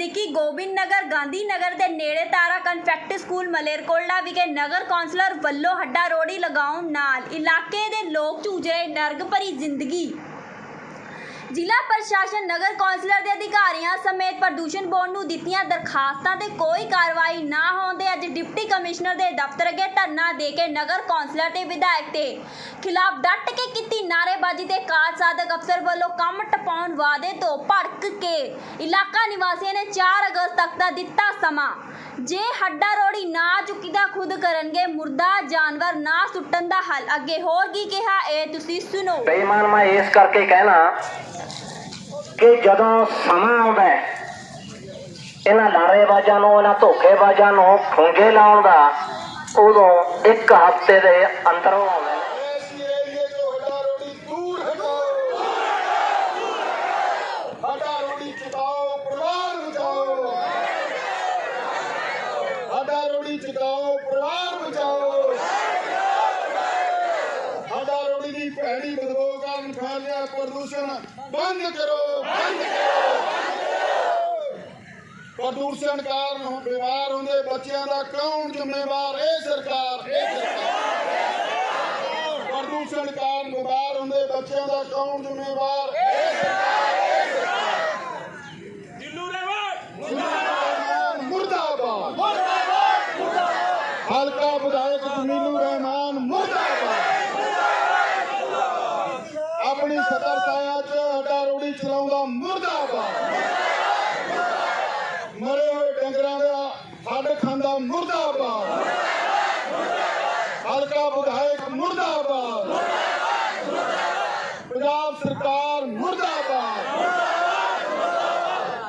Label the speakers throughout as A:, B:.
A: ਫਾਟਕ ਨਜ਼ਦੀਕੀ ਗੋਬਿੰਦ ਨਗਰ ਗਾਂਧੀ ਨਗਰ ਦੇ ਨੇੜੇ ਤਾਰਾ ਕਨਫੈਕਟ ਸਕੂਲ ਮਲੇਰਕੋਟਲਾ ਵਿਖੇ ਨਗਰ ਕੌਂਸਲਰ ਵੱਲੋਂ ਹੱਡਾ ਰੋੜੀ ਲਗਾਉਣ ਨਾਲ ਇਲਾਕੇ ਦੇ ਲੋਕ ਝੂਝੇ ਨਰਗ ਭਰੀ ਜ਼ਿੰਦਗੀ। ਜ਼ਿਲ੍ਹਾ ਪ੍ਰਸ਼ਾਸਨ ਨਗਰ ਕੌਂਸਲਰ ਦੇ ਅਧਿਕਾਰੀਆਂ ਸਮੇਤ ਪ੍ਰਦੂਸ਼ਣ ਬੋਰਡ ਨੂੰ ਦਿੱਤੀਆਂ ਦਰਖਾਸਤਾਂ ਤੇ ਕੋਈ ਕਾਰਵਾਈ ਨਾ ਹੋਣ ਦੇ ਅੱਜ ਡਿਪਟੀ ਕਮਿਸ਼ਨਰ ਦੇ ਦਫ਼ਤਰ ਅੱਗੇ ਧਰਨਾ ਦੇ ਕੇ ਨਗਰ ਕੌਂਸਲਰ ਤੇ ਵਿਧਾਇਕ ਤੇ ਖਿਲਾਫ ਡਟ ਕੇ ਕੀਤੀ ਨਾਅਰੇਬਾਜ਼ੀ ਤੇ ਕਾਰਜ ਸਾਧਕ ਅਫਸਰ ਵੱਲੋਂ ਕੰਮ ਟਪਾਉਣ ਵਾਅਦੇ ਤੋਂ ਭੜਕ ਕੇ ਇਲਾਕਾ ਨਿਵਾਸੀਆਂ ਨੇ 4 ਅਗਸਤ ਤੱਕ ਦਾ ਦਿੱਤਾ ਸਮਾਂ। ਜੇ ਹੱਡਾ ਰੋੜੀ ਨਾ ਚੁੱਕੀ ਤਾਂ ਖੁਦ ਕਰਨਗੇ ਮੁਰਦਾ, ਜਾਨਵਰ ਨਾ ਸੁੱਟਣ ਦਾ ਹੱਲ। ਅੱਗੇ ਹੋਰ ਕੀ ਕਿਹਾ, ਇਹ ਤੁਸੀਂ ਸੁਣੋ।
B: ਬੇਈਮਾਨ ਮੈਂ ਇਸ ਕਰਕੇ ਕਹਿਣਾ ਕਿ ਜਦੋਂ ਸਮਾਂ ਆਉਂਦਾ ਇਹਨਾਂ ਨਾਰੇਬਾਜ਼ਾਂ ਨੂੰ, ਇਹਨਾਂ ਧੋਖੇਬਾਜ਼ਾਂ ਨੂੰ ਖੁੰਗੇ ਲਾਉਣ ਦਾ ਉਦੋਂ ਇੱਕ ਹਫ਼ਤੇ ਦੇ ਅੰਦਰੋਂ ਆਉਂਦਾ
C: ਬੰਦ ਕਰੋ। ਪ੍ਰਦੂਸ਼ਣ ਕਾਰਨ ਹੁਣ ਬਿਮਾਰ ਹੁੰਦੇ ਬੱਚਿਆਂ ਦਾ ਕੌਣ ਜ਼ਿੰਮੇਵਾਰ? ਇਹ ਸਰਕਾਰ। ਇਹ ਸਰਕਾਰ। ਪ੍ਰਦੂਸ਼ਣ ਕਾਰਨ ਬਿਮਾਰ ਹੁੰਦੇ ਬੱਚਿਆਂ ਦਾ ਕੌਣ ਜ਼ਿੰਮੇਵਾਰ? ਰਹਿਮਾਨ ਮੁਰਦਾਬਾਦ ਹਲਕਾ ਵਿਧਾਇਕ ਜਮੀਲੂ ਰਹਿਮਾਨ ਮੁਰਦਾਬਾਦ ਆਪਣੀ ਸਤਰਤਾਇਆ ਚ ਹੱਡਾ ਰੋੜੀ ਚਲਾਉਂਦਾ ਮੁਰਦਾਬਾਦ ਮਰੇ ਹੋਏ ਡੰਗਰਾਂ ਦਾ ਹੱਡ ਖਾਂਦਾ ਮੁਰਦਾਬਾਦ ਹਲਕਾ ਵਿਧਾਇਕ ਮੁਰਦਾਬਾਦ ਪੰਜਾਬ ਸਰਕਾਰ ਮੁਰਦਾਬਾਦ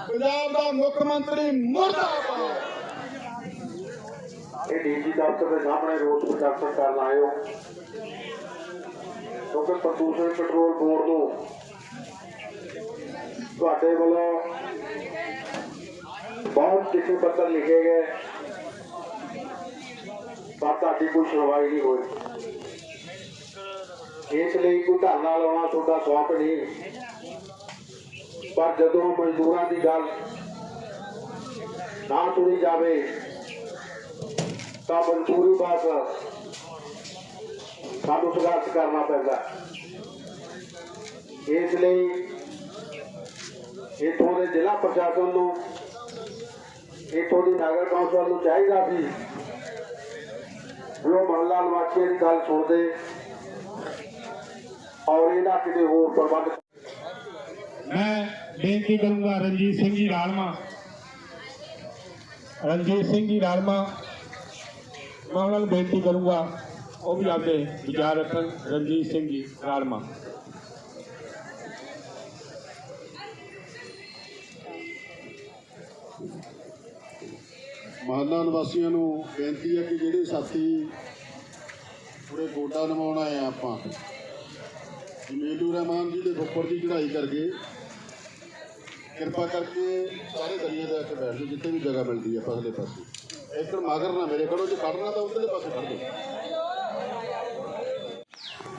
C: ਪੰਜਾਬ ਦਾ ਮੁੱਖ ਮੰਤਰੀ ਮੁਰਦਾਬਾਦ।
D: ਇਹ ਡੀਜੀ ਦਫ਼ਤਰ ਦੇ ਸਾਹਮਣੇ ਰੋਸ ਪ੍ਰਦਰਸ਼ਨ ਕਰਨ ਆਏ ਕਿਉਂਕਿ ਪ੍ਰਦੂਸ਼ਣ ਕੰਟਰੋਲ ਬੋਰਡ ਨੂੰ ਤੁਹਾਡੇ ਵੱਲੋਂ ਬਹੁਤ ਚਿੱਠੀ ਪੱਤਰ ਲਿਖੇ ਗਏ। ਪਰ ਤੁਹਾਡੀ ਕੋਈ ਸੁਣਵਾਈ ਨਹੀਂ ਹੋਈ। ਇਸ ਲਈ ਕੋਈ ਧਰਨਾ ਲਾਉਣਾ ਤੁਹਾਡਾ ਸ਼ੌਕ ਨਹੀਂ। ਪਰ ਜਦੋਂ ਮਜ਼ਦੂਰਾਂ ਦੀ ਗੱਲ ਨਾ ਸੁਣੀ ਜਾਵੇ, ਤਾਂ ਮਨਜ਼ੂਰੀ ਬਾਅਦ ਸਾਨੂੰ ਸੰਘਰਸ਼ ਕਰਨਾ ਪੈਂਦਾ ਇਸ ਲਈ ਇੱਥੋਂ ਦੇ ਜ਼ਿਲ੍ਹਾ ਪ੍ਰਸ਼ਾਸਨ ਨੂੰ, ਇੱਥੋਂ ਦੀ ਨਗਰ ਕੌਂਸਲ ਨੂੰ ਚਾਹੀਦਾ ਸੀ ਜੋ ਉਹ ਮਹੱਲਾ ਨਿਵਾਸੀਆਂ ਦੀ ਗੱਲ ਸੁਣਦੇ ਔਰ ਇਹਦਾ ਕਿਤੇ ਹੋਰ ਪ੍ਰਬੰਧ
E: ਮੈਂ ਬੇਨਤੀ ਕਰੂੰਗਾ ਰਣਜੀਤ ਸਿੰਘ ਜੀ ਰਾਲਮਾ ਰਣਜੀਤ ਸਿੰਘ ਜੀ ਰਾਲਮਾ ਮੈਂ ਉਹਨਾਂ ਨੂੰ ਬੇਨਤੀ ਕਰੂੰਗਾ, ਉਹ ਵੀ ਆਪਦੇ ਵਿਚਾਰ ਰੱਖਣ, ਰਣਜੀਤ ਸਿੰਘ ਜੀ ਰਾਲਮਾ
C: ਮਹੱਲਾ ਨਿਵਾਸੀਆਂ ਨੂੰ ਬੇਨਤੀ ਹੈ ਕਿ ਜਿਹੜੇ ਸਾਥੀ ਪੂਰੇ ਗੋਡਾ ਨਿਵਾਉਣ ਆਏ ਆ ਆਪਾਂ ਜਮੀਲੂ ਰਹਿਮਾਨ ਜੀ ਦੇ ਫੁੱਫੜ ਦੀ ਚੜ੍ਹਾਈ ਕਰਕੇ, ਕਿਰਪਾ ਕਰਕੇ ਸਾਰੇ ਦਰਿਆ ਕੇ ਬੈਠ ਜਾਓ, ਜਿੱਥੇ ਵੀ ਜਗ੍ਹਾ ਮਿਲਦੀ ਹੈ ਪਸਲੇ ਪਾਸੇ। ਇੱਧਰ ਮਗਰ ਨਾ ਮੇਰੇ ਖੜੋ ਜੇ ਖੜਨਾ ਤਾਂ ਉਧਰਲੇ ਪਾਸੇ ਖੜ ਜਾਓ।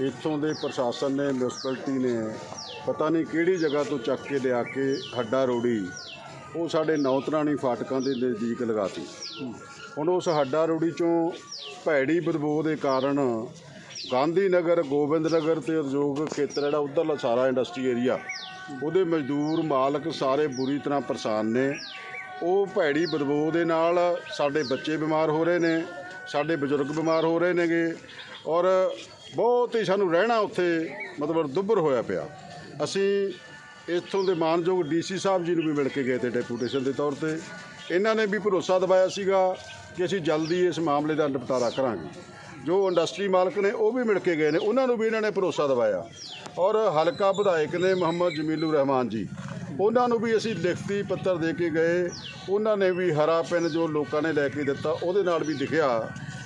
C: ਇੱਥੋਂ ਦੇ ਪ੍ਰਸ਼ਾਸਨ ਨੇ, ਮਿਊਨਿਸਪੈਲਿਟੀ ਨੇ, ਪਤਾ ਨਹੀਂ ਕਿਹੜੀ ਜਗ੍ਹਾ ਤੋਂ ਚੱਕ ਕੇ ਲਿਆ ਕੇ ਹੱਡਾ ਰੋੜੀ, ਉਹ ਸਾਡੇ ਨੌਤਰਾਣੀ ਫਾਟਕਾਂ ਦੇ ਨਜ਼ਦੀਕ ਲਗਾਤੀ। ਹੁਣ ਉਸ ਹੱਡਾ ਰੋੜੀ ਚੋਂ ਭੈੜੀ ਬਦਬੂ ਦੇ ਕਾਰਨ ਗਾਂਧੀ ਨਗਰ ਗੋਬਿੰਦ ਨਗਰ ਤੇ ਉਦਯੋਗ ਖੇਤਰ, ਜਿਹੜਾ ਉਧਰਲਾ ਸਾਰਾ ਇੰਡਸਟਰੀ ਏਰੀਆ ਉਹਦੇ ਮਜ਼ਦੂਰ ਮਾਲਕ ਸਾਰੇ ਬੁਰੀ ਤਰ੍ਹਾਂ ਪਰੇਸ਼ਾਨ ਨੇ। ਉਹ ਭੈੜੀ ਬਦਬੂ ਦੇ ਨਾਲ ਸਾਡੇ ਬੱਚੇ ਬਿਮਾਰ ਹੋ ਰਹੇ ਨੇ, ਸਾਡੇ ਬਜ਼ੁਰਗ ਬਿਮਾਰ ਹੋ ਰਹੇ ਨੇਗੇ ਔਰ ਬਹੁਤ ਹੀ ਸਾਨੂੰ ਰਹਿਣਾ ਉੱਥੇ ਮਤਲਬ ਦੁੱਭਰ ਹੋਇਆ ਪਿਆ। ਅਸੀਂ ਇੱਥੋਂ ਦੇ ਮਾਨਯੋਗ ਡੀਸੀ ਸਾਹਿਬ ਜੀ ਨੂੰ ਵੀ ਮਿਲ ਕੇ ਗਏ ਤੇ ਡੈਪੂਟੇਸ਼ਨ ਦੇ ਤੌਰ ਤੇ। ਇਹਨਾਂ ਨੇ ਵੀ ਭਰੋਸਾ ਦਿਵਾਇਆ ਸੀਗਾ ਕਿ ਅਸੀਂ ਜਲਦੀ ਇਸ ਮਾਮਲੇ ਦਾ ਨਿਪਟਾਰਾ ਕਰਾਂਗੇ। ਜੋ ਇੰਡਸਟਰੀ ਮਾਲਕ ਨੇ ਉਹ ਵੀ ਮਿਲ ਕੇ ਗਏ ਨੇ, ਉਹਨਾਂ ਨੂੰ ਵੀ ਇਹਨਾਂ ਨੇ ਭਰੋਸਾ ਦਿਵਾਇਆ। ਔਰ ਹਲਕਾ ਵਿਧਾਇਕ ਨੇ ਮੁਹੰਮਦ ਜਮੀਲੂ ਰਹਿਮਾਨ ਜੀ ਉਹਨਾਂ ਨੂੰ ਵੀ ਅਸੀਂ ਲਿਖਤੀ ਪੱਤਰ ਦੇ ਕੇ ਗਏ। ਉਹਨਾਂ ਨੇ ਵੀ ਹਰਾ ਪੈਨ ਜੋ ਲੋਕਾਂ ਨੇ ਲੈ ਕੇ ਦਿੱਤਾ, ਉਹਦੇ ਨਾਲ ਵੀ ਲਿਖਿਆ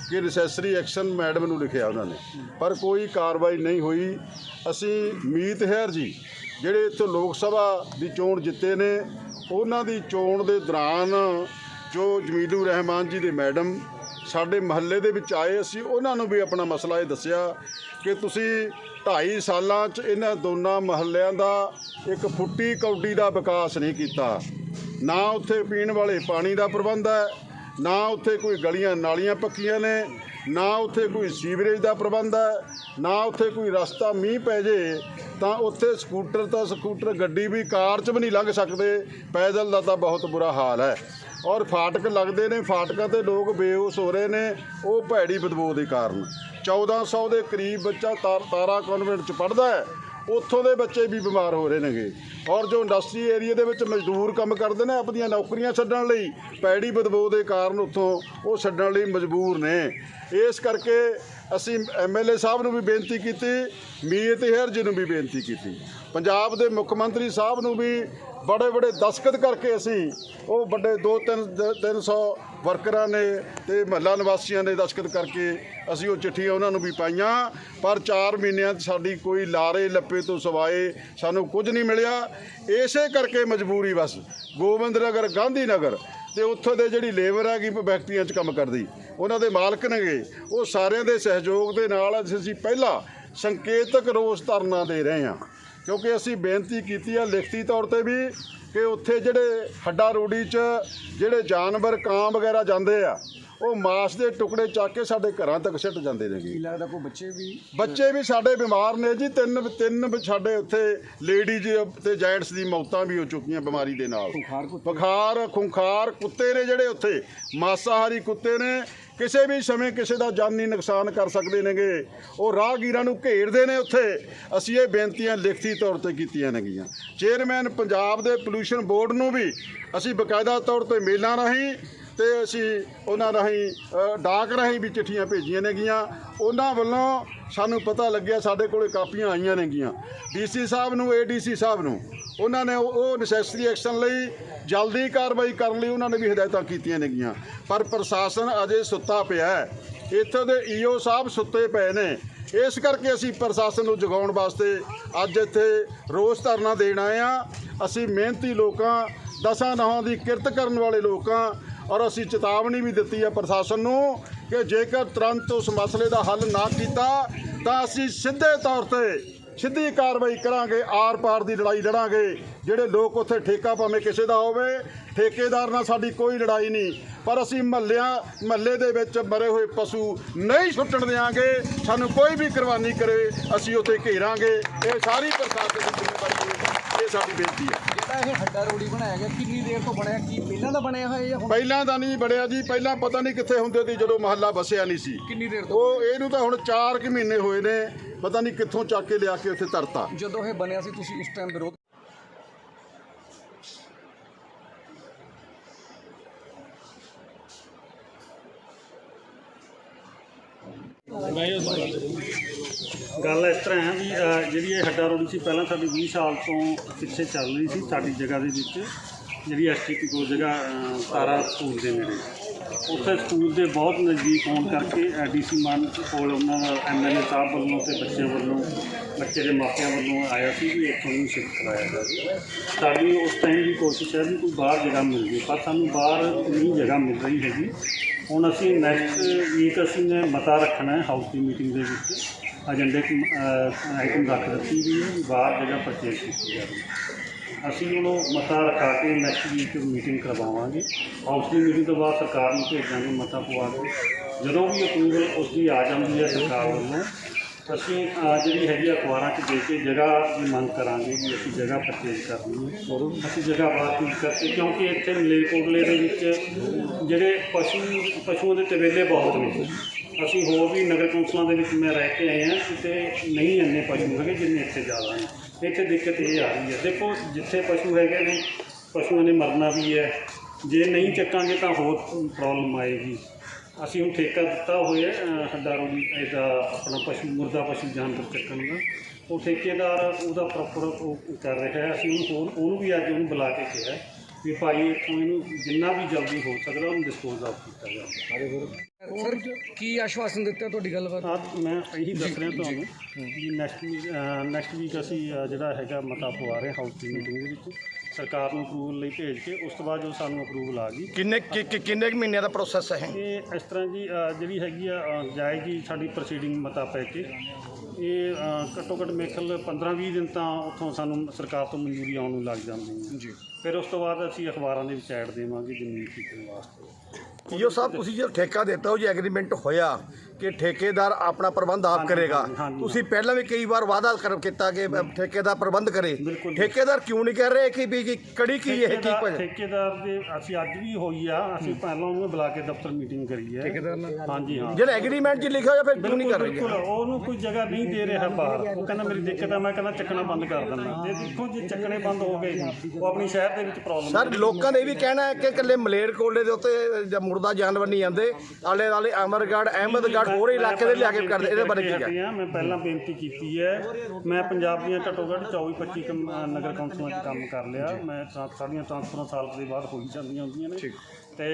C: ਕਿ ਨੈਸੈਸਰੀ ਐਕਸ਼ਨ ਮੈਡਮ ਨੂੰ ਲਿਖਿਆ ਉਹਨਾਂ ਨੇ। ਪਰ ਕੋਈ ਕਾਰਵਾਈ ਨਹੀਂ ਹੋਈ। ਅਸੀਂ ਮੀਤ ਹੈਰ ਜੀ, ਜਿਹੜੇ ਇੱਥੋਂ ਲੋਕ ਸਭਾ ਦੀ ਚੋਣ ਜਿੱਤੇ ਨੇ, ਉਹਨਾਂ ਦੀ ਚੋਣ ਦੇ ਦੌਰਾਨ ਜੋ ਜਮੀਲੂ ਰਹਿਮਾਨ ਜੀ ਦੇ ਮੈਡਮ ਸਾਡੇ ਮਹੱਲੇ ਦੇ ਵਿੱਚ ਆਏ, ਅਸੀਂ ਉਹਨਾਂ ਨੂੰ ਵੀ ਆਪਣਾ ਮਸਲਾ ਇਹ ਦੱਸਿਆ ਕਿ ਤੁਸੀਂ 2.5 ਸਾਲਾਂ 'ਚ ਇਹਨਾਂ ਦੋਨਾਂ ਮਹੱਲਿਆਂ ਦਾ ਇੱਕ ਫੁੱਟੀ ਕੌਡੀ ਦਾ ਵਿਕਾਸ ਨਹੀਂ ਕੀਤਾ। ਨਾ ਉੱਥੇ ਪੀਣ ਵਾਲੇ ਪਾਣੀ ਦਾ ਪ੍ਰਬੰਧ ਹੈ, ਨਾ ਉੱਥੇ ਕੋਈ ਗਲੀਆਂ ਨਾਲੀਆਂ ਪੱਕੀਆਂ ਨੇ, ਨਾ ਉੱਥੇ ਕੋਈ ਸੀਵਰੇਜ ਦਾ ਪ੍ਰਬੰਧ ਹੈ, ਨਾ ਉੱਥੇ ਕੋਈ ਰਸਤਾ ਮੀਂਹ ਪੈ ਜੇ ਤਾਂ ਉੱਥੇ ਸਕੂਟਰ ਤਾਂ ਸਕੂਟਰ, ਗੱਡੀ ਵੀ ਕਾਰ 'ਚ ਵੀ ਨਹੀਂ ਲੰਘ ਸਕਦੇ। ਪੈਦਲ ਦਾ ਤਾਂ ਬਹੁਤ ਬੁਰਾ ਹਾਲ ਹੈ। ਔਰ ਫਾਟਕ ਲੱਗਦੇ ਨੇ, ਫਾਟਕਾਂ ਤੇ ਲੋਕ ਬੇਹੋਸ਼ ਹੋ ਰਹੇ ਨੇ, ਉਹ ਭੈੜੀ ਬਦਬੂ ਦੇ ਕਾਰਨ। 1400 ਦੇ ਕਰੀਬ ਬੱਚਾ ਤਾਰ- ਤਾਰਾ ਕਨਵੈਂਟ 'ਚ ਪੜਦਾ ਹੈ, ਉੱਥੋਂ ਦੇ ਬੱਚੇ ਵੀ ਬਿਮਾਰ ਹੋ ਰਹੇ ਨੇਗੇ। ਔਰ ਜੋ ਇੰਡਸਟਰੀ ਏਰੀਆ ਦੇ ਵਿੱਚ ਮਜ਼ਦੂਰ ਕੰਮ ਕਰਦੇ ਨੇ, ਆਪਣੀਆਂ ਨੌਕਰੀਆਂ ਛੱਡਣ ਲਈ ਪੈੜੀ ਬਦਬੂ ਦੇ ਕਾਰਨ ਉੱਥੋਂ ਉਹ ਛੱਡਣ ਲਈ ਮਜਬੂਰ ਨੇ। ਇਸ ਕਰਕੇ ਅਸੀਂ ਐਮਐਲਏ ਸਾਹਿਬ ਨੂੰ ਵੀ ਬੇਨਤੀ ਕੀਤੀ, ਮੀਤ ਹੈਰ ਜੀ ਨੂੰ ਵੀ ਬੇਨਤੀ ਕੀਤੀ। ਪੰਜਾਬ ਦੇ ਮੁੱਖ ਮੰਤਰੀ ਸਾਹਿਬ ਨੂੰ ਵੀ ਬੜੇ ਬੜੇ ਦਸਖਤ ਕਰਕੇ ਅਸੀਂ ਉਹ ਵੱਡੇ 2 3 300 ਵਰਕਰਾਂ ਨੇ ਤੇ ਮਹੱਲਾ ਨਿਵਾਸੀਆਂ ਨੇ ਦਸਖਤ ਕਰਕੇ ਅਸੀਂ ਉਹ ਚਿੱਠੀਆਂ ਉਹਨਾਂ ਨੂੰ ਵੀ ਪਾਈਆਂ। ਪਰ 4 ਮਹੀਨਿਆਂ 'ਚ ਸਾਡੀ ਕੋਈ ਲਾਰੇ ਲੱਪੇ ਤੋਂ ਸਵਾਏ ਸਾਨੂੰ ਕੁਝ ਨਹੀਂ ਮਿਲਿਆ। ਇਸੇ ਕਰਕੇ ਮਜਬੂਰੀ ਬਸ। ਗੋਬਿੰਦ ਨਗਰ ਗਾਂਧੀ ਨਗਰ ਤੇ ਉੱਥੋਂ ਦੇ ਜਿਹੜੀ ਲੇਬਰ ਹੈਗੀ ਵਿਅਕਤੀਆਂ 'ਚ ਕੰਮ ਕਰਦੀ। ਉਹਨਾਂ ਦੇ ਮਾਲਕ ਨੇਗੇ। ਉਹ ਸਾਰਿਆਂ ਦੇ ਸਹਿਯੋਗ ਦੇ ਨਾਲ ਅਸੀਂ ਪਹਿਲਾਂ ਸੰਕੇਤਕ ਰੋਸ ਧਰਨਾ ਦੇ ਰਹੇ ਹਾਂ। ਕਿਉਂਕਿ ਅਸੀਂ ਬੇਨਤੀ ਕੀਤੀ ਆ ਲਿਖਤੀ ਤੌਰ ਤੇ ਵੀ ਕਿ ਉੱਥੇ ਜਿਹੜੇ ਹੱਡਾ ਰੋੜੀ 'ਚ ਜਿਹੜੇ ਜਾਨਵਰ ਕਾਂ ਵਗੈਰਾ ਜਾਂਦੇ ਆ ਉਹ ਮਾਸ ਦੇ ਟੁਕੜੇ ਚੱਕ ਕੇ ਸਾਡੇ ਘਰਾਂ ਤੱਕ ਸਿੱਟ ਜਾਂਦੇ ਨੇਗੇ
F: ਲੱਗਦਾ ਕੋਈ ਬੱਚੇ ਵੀ?
C: ਬੱਚੇ ਵੀ ਸਾਡੇ ਬਿਮਾਰ ਨੇ ਜੀ ਤਿੰਨ ਤਿੰਨ ਸਾਡੇ ਉੱਥੇ ਲੇਡੀਜ਼ ਤੇ ਜੈਂਟਸ ਦੀ ਮੌਤਾਂ ਵੀ ਹੋ ਚੁੱਕੀਆਂ ਬਿਮਾਰੀ ਦੇ ਨਾਲ। ਬੁਖਾਰ ਖੁੰਖਾਰ ਕੁੱਤੇ ਨੇ ਜਿਹੜੇ ਉੱਥੇ ਮਾਸਾਹਾਰੀ ਕੁੱਤੇ ਨੇ ਕਿਸੇ ਵੀ ਸਮੇਂ ਕਿਸੇ ਦਾ ਜਾਨੀ ਨੁਕਸਾਨ ਕਰ ਸਕਦੇ ਨੇਗੇ। ਉਹ ਰਾਹਗੀਰਾਂ ਨੂੰ ਘੇਰਦੇ ਨੇ ਉੱਥੇ। ਅਸੀਂ ਇਹ ਬੇਨਤੀਆਂ ਲਿਖਤੀ ਤੌਰ ਤੇ ਕੀਤੀਆਂ ਨੇਗੀਆਂ। ਚੇਅਰਮੈਨ ਪੰਜਾਬ ਦੇ ਪੋਲੂਸ਼ਨ ਬੋਰਡ ਨੂੰ ਵੀ ਅਸੀਂ ਬਕਾਇਦਾ ਤੌਰ ਤੇ ਮੇਲਾਂ ਰਾਹੀਂ ਤੇ ਅਸੀਂ ਉਹਨਾਂ ਰਾਹੀਂ ਡਾਕ ਰਾਹੀਂ ਵੀ ਚਿੱਠੀਆਂ ਭੇਜੀਆਂ ਨੇਗੀਆਂ। ਉਹਨਾਂ ਵੱਲੋਂ ਸਾਨੂੰ ਪਤਾ ਲੱਗਿਆ ਸਾਡੇ ਕੋਲੇ ਕਾਪੀਆਂ ਆਈਆਂ ਨੇਗੀਆਂ। ਡੀਸੀ ਸਾਹਿਬ ਨੂੰ ਏਡੀਸੀ ਸਾਹਿਬ ਨੂੰ, ਉਹਨਾਂ ਨੇ ਉਹ- ਉਹ ਨੈਸੈਸਰੀ ਐਕਸ਼ਨ ਲਈ ਜਲਦੀ ਕਾਰਵਾਈ ਕਰਨ ਲਈ ਉਹਨਾਂ ਨੇ ਵੀ ਹਦਾਇਤਾਂ ਕੀਤੀਆਂ ਨੇਗੀਆਂ। ਪਰ ਪ੍ਰਸ਼ਾਸਨ ਅਜੇ ਸੁੱਤਾ ਪਿਆ ਹੈ। ਇੱਥੋਂ ਦੇ ਈਓ ਸਾਹਿਬ ਸੁੱਤੇ ਪਏ ਨੇ। ਇਸ ਕਰਕੇ ਅਸੀਂ ਪ੍ਰਸ਼ਾਸਨ ਨੂੰ ਜਗਾਉਣ ਵਾਸਤੇ ਅੱਜ ਇੱਥੇ ਰੋਸ ਧਰਨਾ ਦੇਣ ਆਏ ਆ ਅਸੀਂ ਮਿਹਨਤੀ ਲੋਕਾਂ, ਦਸਾਂ ਨਹਾਂ ਦੀ ਕਿਰਤ ਕਰਨ ਵਾਲੇ ਲੋਕਾਂ ਔਰ ਅਸੀਂ ਚੇਤਾਵਨੀ ਵੀ ਦਿੱਤੀ ਹੈ ਪ੍ਰਸ਼ਾਸਨ ਨੂੰ ਕਿ ਜੇਕਰ ਤੁਰੰਤ ਉਸ ਮਸਲੇ ਦਾ ਹੱਲ ਨਾ ਕੀਤਾ, ਤਾਂ ਅਸੀਂ ਸਿੱਧੇ ਤੌਰ ਤੇ ਸਿੱਧੀ ਕਾਰਵਾਈ ਕਰਾਂਗੇ, ਆਰ ਪਾਰ ਦੀ ਲੜਾਈ ਲੜਾਂਗੇ। ਜਿਹੜੇ ਲੋਕ ਉੱਥੇ ਠੇਕਾ ਭਾਵੇਂ ਕਿਸੇ ਦਾ ਹੋਵੇ, ਠੇਕੇਦਾਰ ਨਾਲ ਸਾਡੀ ਕੋਈ ਲੜਾਈ ਨਹੀਂ। ਪਰ ਅਸੀਂ ਮਹੱਲਿਆਂ, ਮਹੱਲੇ ਦੇ ਵਿੱਚ ਮਰੇ ਹੋਏ ਪਸ਼ੂ ਨਹੀਂ ਛੁੱਟਣ ਦੇਵਾਂਗੇ ਸਾਨੂੰ ਕੋਈ ਵੀ ਕੁਰਬਾਨੀ ਕਰੇ, ਅਸੀਂ ਉੱਥੇ ਘੇਰਾਂਗੇ। ਇਹ ਸਾਰੀ ਪ੍ਰਸ਼ਾਸਨ ਦੀ ਜ਼ਿੰਮੇਵਾਰੀ ਹੈ। ਇਹ ਸਾਡੀ ਬੇਨਤੀ ਹੈ
F: ਜਿਹੜਾ ਇਹ ਹੱਡਾ ਰੋੜੀ ਬਣਾਇਆ ਗਿਆ ਕਿੰਨੀ ਦੇਰ ਤੋਂ ਬਣਿਆ? ਕੀ ਪਹਿਲਾਂ ਦਾ ਬਣਿਆ ਹੋਇਆ ਜਾਂ ਹੁਣ?
C: ਪਹਿਲਾਂ ਤਾਂ ਨਹੀਂ ਬੜਿਆ ਜੀ ਪਹਿਲਾਂ ਪਤਾ ਨਹੀਂ ਕਿੱਥੇ ਹੁੰਦੇ ਸੀ ਜਦੋਂ ਮਹੱਲਾ ਵਸਿਆ ਨਹੀਂ ਸੀ।
F: ਕਿੰਨੀ ਦੇਰ ਤੋਂ
C: ਉਹ ਇਹਨੂੰ ਤਾਂ ਹੁਣ 4 ਕਿ ਮਹੀਨੇ ਹੋਏ ਨੇ ਪਤਾ ਨਹੀਂ ਕਿੱਥੋਂ ਚੱਕ ਕੇ ਲਿਆ ਕੇ ਉੱਥੇ ਧਰਤਾ।
F: ਜਦੋਂ ਇਹ ਬਣਿਆ ਸੀ ਤੁਸੀਂ ਉਸ ਟਾਈਮ ਵਿਰੋਧ
G: ਗੱਲ ਇਸ ਤਰ੍ਹਾਂ ਹੈ ਵੀ ਅ, ਜਿਹੜੀ ਇਹ ਹੱਡਾ ਰੋੜੀ ਸੀ ਪਹਿਲਾਂ ਸਾਡੀ 20 ਸਾਲ ਤੋਂ ਪਿੱਛੇ ਚੱਲ ਰਹੀ ਸੀ ਸਾਡੀ ਜਗ੍ਹਾ ਦੇ ਵਿੱਚ। ਜਿਹੜੀ ਐਸਟੀਪੀ ਕੋਲ ਜਗ੍ਹਾ ਅ, ਤਾਰਾ ਸਕੂਲ ਦੇ ਨੇੜੇ। ਉੱਥੇ ਸਕੂਲ ਦੇ ਬਹੁਤ ਨਜ਼ਦੀਕ ਹੋਣ ਕਰਕੇ ਡੀਸੀ ਮਾਨ ਕੋਲ ਉਹਨਾਂ ਦਾ ਐਮਐਲਏ ਸਾਹਿਬ ਵੱਲੋਂ ਤੇ ਬੱਚੇ ਵੱਲੋਂ ਬੱਚੇ ਦੇ ਮਾਪਿਆਂ ਵੱਲੋਂ ਆਇਆ ਸੀ ਵੀ ਇੱਥੋਂ ਨੂੰ ਸ਼ਿਫਟ ਕਰਾਇਆ ਜਾਵੇ ਸਾਡੀ ਉਸ ਟਾਈਮ ਦੀ ਕੋਸ਼ਿਸ਼ ਹੈ ਵੀ ਕੋਈ ਬਾਹਰ ਜਗ੍ਹਾ ਮਿਲ ਜੇ, ਪਰ ਸਾਨੂੰ ਬਾਹਰ ਨਹੀਂ ਜਗ੍ਹਾ ਮਿਲ ਰਹੀ ਹੈਗੀ। ਹੁਣ ਅਸੀਂ ਨੈਕਸਟ ਵੀਕ ਅਸੀਂ ਨੇ ਮਤਾ ਰੱਖਣਾ ਹੈ ਹਾਊਸ ਦੀ ਮੀਟਿੰਗ ਦੇ ਵਿੱਚ। ਏਜੰਡੇ ਆਈਟਮ ਰੱਖ ਦਿੱਤੀ ਵੀ ਹੈ ਬਾਹਰ ਜਗ੍ਹਾ ਪਰਚੇਜ਼ ਕੀਤੀ ਜਾਵੇ। ਅਸੀਂ ਉਹਨੂੰ ਮਤਾ ਰਖਾ ਕੇ ਨੈਕਸਟ ਵੀਕ ਮੀਟਿੰਗ ਕਰਵਾਵਾਂਗੇ। ਹਾਊਸ ਦੀ ਮੀਟਿੰਗ ਤੋਂ ਬਾਅਦ ਸਰਕਾਰ ਨੂੰ ਭੇਜਾਂਗੇ ਮਤਾ ਪਵਾ ਕੇ। ਜਦੋਂ ਵੀ ਅਪਰੂਵਲ ਉਸ ਦੀ ਆ ਜਾਂਦੀ ਹੈ ਸਰਕਾਰ ਵੱਲੋਂ ਅਸੀਂ ਅਹ, ਜਿਹੜੀ ਹੈਗੀ ਆ ਅਖਬਾਰਾਂ 'ਚ ਦੇ ਕੇ ਜਗ੍ਹਾ ਦੀ ਮੰਗ ਕਰਾਂਗੇ ਵੀ ਅਸੀਂ ਜਗ੍ਹਾ ਪਰਚੇਜ਼ ਕਰਨੀ ਹੈ। ਅਸੀਂ ਜਗ੍ਹਾ ਚੂਜ਼ ਕਰਕੇ ਕਿਉਂਕਿ ਇੱਥੇ ਮਲੇਰਕੋਟਲੇ ਦੇ ਵਿੱਚ ਜਿਹੜੇ ਪਸ਼ੂ ਪਸ਼ੂਆਂ ਦੇ ਤਵੇਲੇ ਬਹੁਤ ਨੇ। ਅਸੀਂ ਹੋਰ ਵੀ ਨਗਰ ਕੌਂਸਲਾਂ ਦੇ ਵਿੱਚ ਮੈਂ ਰਹਿ ਕੇ ਆਏ ਹਾਂ ਕਿਤੇ ਨਹੀਂ ਇੰਨੇ ਪਸ਼ੂ ਹੈਗੇ ਜਿੰਨੇ ਇੱਥੇ ਜ਼ਿਆਦਾ ਨੇ। ਇੱਥੇ ਦਿੱਕਤ ਇਹ ਆ ਰਹੀ ਹੈ। ਦੇਖੋ ਜਿੱਥੇ ਪਸ਼ੂ ਹੈਗੇ ਨੇ ਪਸ਼ੂਆਂ ਨੇ ਮਰਨਾ ਵੀ ਹੈ। ਜੇ ਨਹੀਂ ਚੱਕਾਂਗੇ ਤਾਂ ਹੋਰ ਪ੍ਰੋਬਲਮ ਆਏਗੀ। ਅਸੀਂ ਹੁਣ ਠੇਕਾ ਦਿੱਤਾ ਹੋਇਆ ਹੈ, ਹੱਡਾ ਰੋੜੀ ਇਹਦਾ ਆਪਣਾ ਪਸ਼ੂ ਮੁਰਦਾ ਪਸ਼ੂ ਜਾਨਵਰ ਚੱਕਣ ਦਾ। ਉਹ ਠੇਕੇਦਾਰ ਉਹਦਾ ਪ੍ਰੋਪਰ ਉਹ ਕਰ ਰਿਹਾ ਹੈ। ਅਸੀਂ ਉਹਨੂੰ ਹੋਰ ਉਹਨੂੰ ਵੀ ਅੱਜ ਉਹਨੂੰ ਬੁਲਾ ਕੇ ਕਿਹਾ ਵੀ ਭਾਈ ਇੱਥੋਂ ਇਹਨੂੰ ਜਿੰਨਾ ਵੀ ਜਲਦੀ ਹੋ ਸਕਦਾ ਉਹਨੂੰ ਡਿਸਪੋਜ਼ ਆਫ ਕੀਤਾ ਜਾਵੇ।
F: ਸਰ ਕੀ ਆਸ਼ਵਾਸਨ ਦਿੱਤਾ ਤੁਹਾਡੀ ਗੱਲਬਾਤ?
G: ਮੈਂ ਇਹੀ ਦੱਸ ਰਿਹਾ ਤੁਹਾਨੂੰ ਵੀ ਨੈਕਸਟ ਵੀਕ ਨੈਕਸਟ ਵੀਕ ਅਸੀਂ ਜਿਹੜਾ ਹੈਗਾ ਮਤਾ ਪਵਾ ਰਹੇ ਹਾਊਸ ਦੀ ਮੀਟਿੰਗ ਦੇ ਵਿੱਚ। ਸਰਕਾਰ ਨੂੰ ਅਪਰੂਵਲ ਲਈ ਭੇਜ ਕੇ ਉਸ ਤੋਂ ਬਾਅਦ ਜੋ ਸਾਨੂੰ ਅਪਰੂਵਲ ਆ ਗਈ।
H: ਕਿੰਨੇ ਕਿ- ਕਿ- ਕਿੰਨੇ ਕੁ ਮਹੀਨਿਆਂ ਦਾ ਪ੍ਰੋਸੈਸ ਹੈ
G: ਇਹ? ਇਸ ਤਰ੍ਹਾਂ ਜੀ ਅ, ਜਿਹੜੀ ਹੈਗੀ ਆ ਅ, ਜਾਏਗੀ ਸਾਡੀ ਪ੍ਰੋਸੀਡਿੰਗ ਮਤਾ ਪੈ ਕੇ ਇਹ ਅ, ਘੱਟੋ ਘੱਟ ਮੇਖਲ 15-20 ਦਿਨ ਤਾਂ ਉੱਥੋਂ ਸਾਨੂੰ ਸਰਕਾਰ ਤੋਂ ਮਨਜ਼ੂਰੀ ਆਉਣ ਨੂੰ ਲੱਗ ਜਾਂਦੀ ਹੈ। ਜੀ। ਫਿਰ ਉਸ ਤੋਂ ਬਾਅਦ ਅਸੀਂ ਅਖਬਾਰਾਂ ਦੇ ਵਿੱਚ ਐਡ ਦੇਵਾਂਗੇ ਜ਼ਮੀਨ ਖਰੀਦਣ ਵਾਸਤੇ।
H: ਈਓ ਸਾਹਿਬ ਤੁਸੀਂ ਜੇ ਠੇਕਾ ਦਿੱਤਾ ਉਹ ਜੇ ਐਗਰੀਮੈਂਟ ਹੋਇਆ ਕਿ ਠੇਕੇਦਾਰ ਆਪਣਾ ਪ੍ਰਬੰਧ ਆਪ ਕਰੇਗਾ। ਤੁਸੀਂ ਪਹਿਲਾਂ ਵੀ ਕਈ ਵਾਰ ਵਾਅਦਾ ਕਰ ਕੀਤਾ ਕਿ ਠੇਕੇਦਾਰ ਪ੍ਰਬੰਧ ਕਰੇ।
G: ਬਿਲਕੁਲ।
H: ਠੇਕੇਦਾਰ ਕਿਉਂ ਨਹੀਂ ਕਰ ਰਹੇ ਕਿ ਵੀ ਕਿ ਕੜੀ ਕੀ ਇਹ ਕੀ ਕੁਝ?
G: ਠੇਕੇਦਾਰ ਦੇ ਅਸੀਂ ਅੱਜ ਵੀ ਹੋਈ ਆ ਅਸੀਂ ਪਹਿਲਾਂ ਉਹਨੂੰ ਬੁਲਾ ਕੇ ਦਫ਼ਤਰ ਮੀਟਿੰਗ ਕਰੀ ਹੈ। ਠੇਕੇਦਾਰ ਨਾਲ? ਹਾਂਜੀ ਹਾਂ।
H: ਜਿਹੜਾ ਐਗਰੀਮੈਂਟ 'ਚ ਲਿਖਿਆ ਹੋਇਆ ਫਿਰ ਕਿਉਂ ਨਹੀਂ ਕਰ ਰਹੇ
G: ਉਹਨੂੰ ਕੋਈ ਜਗ੍ਹਾ ਨਹੀਂ ਦੇ ਰਿਹਾ ਬਾਹਰ। ਉਹ ਕਹਿੰਦਾ ਮੇਰੀ ਦਿੱਕਤ ਆ ਮੈਂ ਕਹਿੰਦਾ ਚੱਕਣਾ ਬੰਦ ਕਰ ਦਿੰਦਾ। ਜੇ ਦੇਖੋ ਜੇ ਚੱਕਣੇ ਬੰਦ ਹੋ ਗਏ ਉਹ ਆਪਣੀ ਸ਼ਹਿਰ ਦੇ ਵਿੱਚ ਪ੍ਰੋਬਲਮ
H: ਸਰ ਲੋਕਾਂ ਦਾ ਇਹ ਵੀ ਕਹਿਣਾ ਹੈ ਕਿ ਇਕੱਲੇ ਮਲੇਰਕੋਟਲੇ ਦੇ ਉੱਤੇ ਜਾਂ ਮੁਰਦਾ ਜਾਨਵਰ ਨਹੀਂ ਆਉਂਦੇ। ਆਲੇ ਦੁਆਲੇ ਅਮਰਗੜ੍ਹ ਅਹਿਮਦਗੜ੍ਹ ਹੋਰ ਇਲਾਕੇ ਦੇ ਲਿਆ ਕੇ ਕਰਦੇ ਇਹਦੇ ਬਾਰੇ ਕੀ ਹੈ
G: ਮੈਂ ਪਹਿਲਾਂ ਬੇਨਤੀ ਕੀਤੀ ਹੈ। ਮੈਂ ਪੰਜਾਬ ਦੀਆਂ ਘੱਟੋ ਘੱਟ 24 25 ਕਮ- ਅ, ਨਗਰ ਕੌਂਸਲਾਂ 'ਚ ਕੰਮ ਕਰ ਲਿਆ। ਮੈਂ ਸਾਡੀਆਂ ਟ੍ਰਾਂਸਫਰਾਂ ਸਾਲ ਦੇ ਬਾਅਦ ਹੋਈ ਜਾਂਦੀਆਂ ਹੁੰਦੀਆਂ ਨੇ। ਤੇ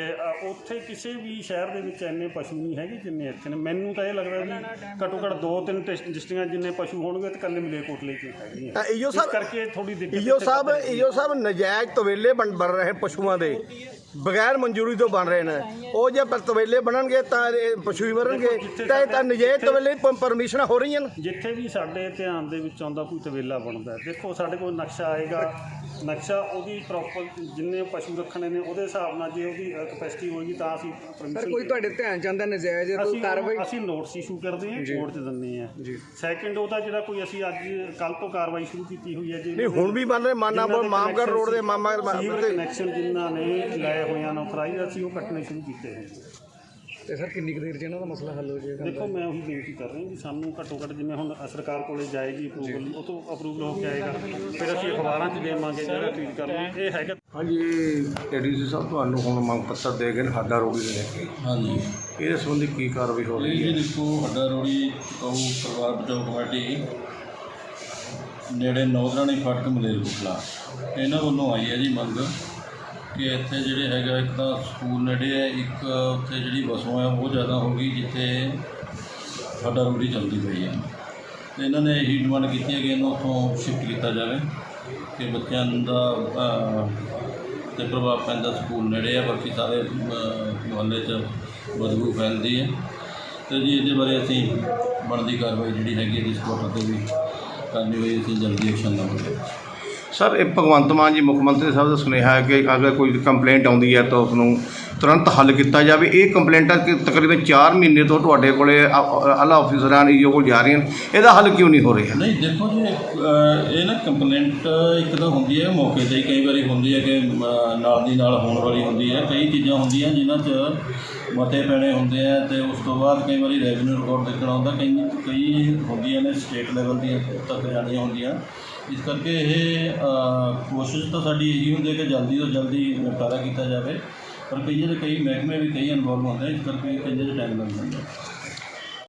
G: ਉੱਥੇ ਕਿਸੇ ਵੀ ਸ਼ਹਿਰ ਦੇ ਵਿੱਚ ਇੰਨੇ ਪਸ਼ੂ ਨਹੀਂ ਹੈਗੇ ਜਿੰਨੇ ਇੱਥੇ ਨੇ। ਮੈਨੂੰ ਤਾਂ ਇਹ ਲੱਗਦਾ ਵੀ ਘੱਟੋ ਘੱਟ ਦੋ ਤਿੰਨ ਡਿਸਟ੍ਰਿਕਟਾਂ ਜਿੰਨੇ ਪਸ਼ੂ ਹੋਣਗੇ ਤੇ ਕੱਲੇ ਮਲੇਰਕੋਟਲੇ 'ਚ ਹੈਗੀਆਂ ਇਸ
H: ਸਾਹਿਬ
G: ਕਰਕੇ ਥੋੜੀ ਦਿੱਕਤ ਇੱਥੇ
H: ਸਾਹਿਬ
G: ਵੱਧ ਰਹੀ ਹੈ।
H: ਈਓ ਸਾਹਿਬ ਨਜਾਇਜ਼ ਤਵੇਲੇ ਬਣ ਰਹੇ ਪਸ਼ੂਆਂ ਦੇ। ਬਗੈਰ ਮਨਜ਼ੂਰੀ ਤੋਂ ਬਣ ਰਹੇ ਨੇ। ਉਹ ਜੇ ਪ- ਤਵੇਲੇ ਬਣਨਗੇ ਤਾਂ ਇਹ ਪਸ਼ੂ ਹੀ ਮਰਨਗੇ। ਤਾਂ ਇਹ ਤਾਂ ਨਜਾਇਜ਼ ਤਵੇਲੇ ਪਰਮਿਸ਼ਨ ਹੋ ਰਹੀਆਂ ਨੇ।
G: ਜਿੱਥੇ ਵੀ ਸਾਡੇ ਧਿਆਨ ਦੇ ਵਿੱਚ ਆਉਂਦਾ ਕੋਈ ਤਵੇਲਾ ਬਣਦਾ ਹੈ, ਦੇਖੋ ਸਾਡੇ ਕੋਲ ਨਕਸ਼ਾ ਆਏਗਾ। ਨਕਸ਼ਾ ਉਹਦੀ ਪ੍ਰੋਪਰ ਜਿੰਨੇ ਪਸ਼ੂ ਰੱਖਣੇ ਨੇ ਉਹਦੇ ਹਿਸਾਬ ਨਾਲ ਜੇ ਉਹਦੀ ਕਪੈਸਿਟੀ ਹੋਏਗੀ ਤਾਂ ਅਸੀਂ
F: ਸਰ ਕੋਈ ਤੁਹਾਡੇ ਧਿਆਨ ਆਉਂਦਾ ਨਜਾਇਜ਼ ਕੋਈ
G: ਅਸੀਂ
F: ਕਾਰਵਾਈ?
G: ਅਸੀਂ ਨੋਟਿਸ ਇਸ਼ੂ ਕਰਦੇ ਹਾਂ ਕੋਰਟ 'ਚ ਦਿੰਦੇ ਹਾਂ। ਸੈਕਿੰਡ ਉਹਦਾ ਜਿਹੜਾ ਕੋਈ ਅਸੀਂ ਅੱਜ ਕੱਲ ਤੋਂ ਕਾਰਵਾਈ ਸ਼ੁਰੂ ਕੀਤੀ ਹੋਈ ਹੈ ਜੀ
H: ਨਹੀਂ ਹੁਣ ਵੀ ਬਣ ਰਹੇ ਮਾਨਾਪੁਰ ਮਾਮਗੜ ਰੋਡ ਦੇ ਮਾਮਾ
G: ਕਨੈਕਸ਼ਨ ਜਿਨ੍ਹਾਂ ਨੇ ਲਏ ਹੋਇਆਂ ਨੇ ਫਰਾਈ ਅਸੀਂ ਉਹ ਕੱਟਣੇ ਸ਼ੁਰੂ ਕੀਤੇ ਹੋਏ ਨੇ।
F: ਤੇ ਸਰ ਕਿੰਨੀ ਕੁ ਦੇਰ ਚ ਇਹਨਾਂ ਦਾ ਮਸਲਾ ਹੱਲ ਹੋ ਜਾਏਗਾ?
G: ਦੇਖੋ ਮੈਂ ਉਹੀ ਬੇਨਤੀ ਕਰ ਰਿਹਾ ਵੀ ਸਾਨੂੰ ਘੱਟੋ ਘੱਟ ਜਿਵੇਂ ਹੁਣ ਸਰਕਾਰ ਕੋਲੇ ਜਾਏਗੀ ਅਪਰੂਵਲ ਉਹ ਤੋਂ ਅਪਰੂਵਲ ਹੋ ਕੇ ਆਏਗਾ। ਫਿਰ ਅਸੀਂ ਅਖਬਾਰਾਂ 'ਚ ਦੇਵਾਂਗੇ ਜਿਹੜਾ ਟਵੀਟ ਕਰਨਾ ਇਹ ਹੈਗਾ।
I: ਹਾਂਜੀ ਏਡੀਸੀ ਸਾਹਿਬ ਤੁਹਾਨੂੰ ਹੁਣ ਮੰਗ ਪੱਤਰ ਦੇ ਗਏ ਨੇ ਸਾਡਾ ਰੋੜੀ ਦੇ ਲੈ ਕੇ।
J: ਹਾਂਜੀ।
I: ਇਹਦੇ ਸੰਬੰਧੀ ਕੀ ਕਾਰਵਾਈ ਹੋ
J: ਇਹ
I: ਰਹੀ
J: ਜੀ
I: ਹੈ?
J: ਦੇਖੋ ਹੱਡਾ ਰੋੜੀ ਕਹੂ ਪਰਿਵਾਰ ਬਚਾਓ ਕਮੇਟੀ ਨੇੜੇ ਨੌਦਰਾਣੀ ਫਾਟਕ ਮਲੇਰਕੋਟਲਾ। ਇਹਨਾਂ ਵੱਲੋਂ ਆਈ ਹੈ ਜੀ ਮੰਗ। ਕਿ ਇੱਥੇ ਜਿਹੜੇ ਹੈਗਾ ਇੱਕ ਤਾਂ ਸਕੂਲ ਨੇੜੇ ਹੈ ਇੱਕ ਉੱਥੇ ਜਿਹੜੀ ਵਸੋਂ ਹੈ ਉਹ ਜ਼ਿਆਦਾ ਹੋ ਗਈ ਜਿੱਥੇ ਸਾਡਾ ਰੋੜੀ ਚੱਲਦੀ ਪਈ ਹੈ। ਤੇ ਇਹਨਾਂ ਨੇ ਇਹੀ ਡਿਮਾਂਡ ਕੀਤੀ ਹੈ ਕਿ ਇਹਨੂੰ ਉੱਥੋਂ ਸ਼ਿਫਟ ਕੀਤਾ ਜਾਵੇ ਕਿ ਬੱਚਿਆਂ ਦਾ ਅਹ, ਤੇ ਪ੍ਰਭਾਵ ਪੈਂਦਾ ਸਕੂਲ ਨੇੜੇ ਆ ਬਾਕੀ ਸਾਰੇ ਮੁਹੱਲੇ 'ਚ ਬਦਬੂ ਫੈਲਦੀ ਹੈ। ਤੇ ਜੀ ਇਹਦੇ ਬਾਰੇ ਅਸੀਂ ਬਣਦੀ ਕਾਰਵਾਈ ਜਿਹੜੀ ਹੈਗੀ ਹੈ ਜਿਸ ਕੋਲ ਤੇ ਵੀ ਕਰਨੀ ਹੋਈ ਅਸੀਂ ਜਲਦੀ ਐਕਸ਼ਨ ਲਵਾਂਗੇ।
I: ਸਰ, ਇਹ ਭਗਵੰਤ ਮਾਨ ਜੀ ਮੁੱਖ ਮੰਤਰੀ ਸਾਹਿਬ ਦਾ ਸੁਨੇਹਾ ਹੈ ਕਿ ਅਗਰ ਕੋਈ ਕੰਪਲੇਂਟ ਆਉਂਦੀ ਹੈ ਤਾਂ ਉਸ ਨੂੰ ਤੁਰੰਤ ਹੱਲ ਕੀਤਾ ਜਾਵੇ। ਇਹ ਕੰਪਲੇਂਟਾਂ ਕਿ ਤਕਰੀਬਨ 4 ਮਹੀਨੇ ਤੋਂ ਤੁਹਾਡੇ ਕੋਲੇ ਆਲਾ ਆਫਿਸਰਾਂ ਈਓ ਕੋਲ ਜਾ ਰਹੀਆਂ ਨੇ। ਇਹਦਾ ਹੱਲ ਕਿਉਂ ਨਹੀਂ ਹੋ ਰਿਹਾ?
J: ਨਹੀਂ ਦੇਖੋ ਜੀ ਅਹ, ਇਹ ਨਾ ਕੰਪਲੇਂਟ ਇੱਕ ਤਾਂ ਹੁੰਦੀ ਹੈ ਮੌਕੇ ਤੇ ਹੀ, ਕਈ ਵਾਰੀ ਹੁੰਦੀ ਹੈ ਕਿ ਅਹ, ਨਾਲ ਦੀ ਨਾਲ ਹੋਣ ਵਾਲੀ ਹੁੰਦੀ ਹੈ। ਕਈ ਚੀਜ਼ਾਂ ਹੁੰਦੀਆਂ ਜਿਨ੍ਹਾਂ 'ਚ ਮਤੇ ਪੈਣੇ ਹੁੰਦੇ ਆ ਤੇ ਉਸ ਤੋਂ ਬਾਅਦ ਕਈ ਵਾਰੀ ਰੈਵਨਿਊ ਰਿਕਾਰਡ ਦੇਖਣਾ ਹੁੰਦਾ। ਕਈ ਕਈ ਹੁੰਦੀਆਂ ਨੇ ਸਟੇਟ ਲੈਵਲ ਦੀਆਂ ਤੱਕ ਜਾਣੀਆਂ ਹੁੰਦੀਆਂ। ਇਸ ਕਰਕੇ ਇਹ ਅਹ, ਕੋਸ਼ਿਸ਼ ਤਾਂ ਸਾਡੀ ਇਹੀ ਹੁੰਦੀ ਹੈ ਕਿ ਜਲਦੀ ਤੋਂ ਜਲਦੀ ਨਿਪਟਾਰਾ ਕੀਤਾ ਜਾਵੇ। ਪਰ ਕਈ ਜਿਹੜੇ ਕਈ ਮਹਿਕਮੇ ਵੀ ਕਈ ਇਨਵੋਲਵ ਹੁੰਦੇ ਇਸ ਕਰਕੇ ਕਈ ਜਿਹੜੇ ਟਾਈਮ ਲੱਗ ਜਾਂਦਾ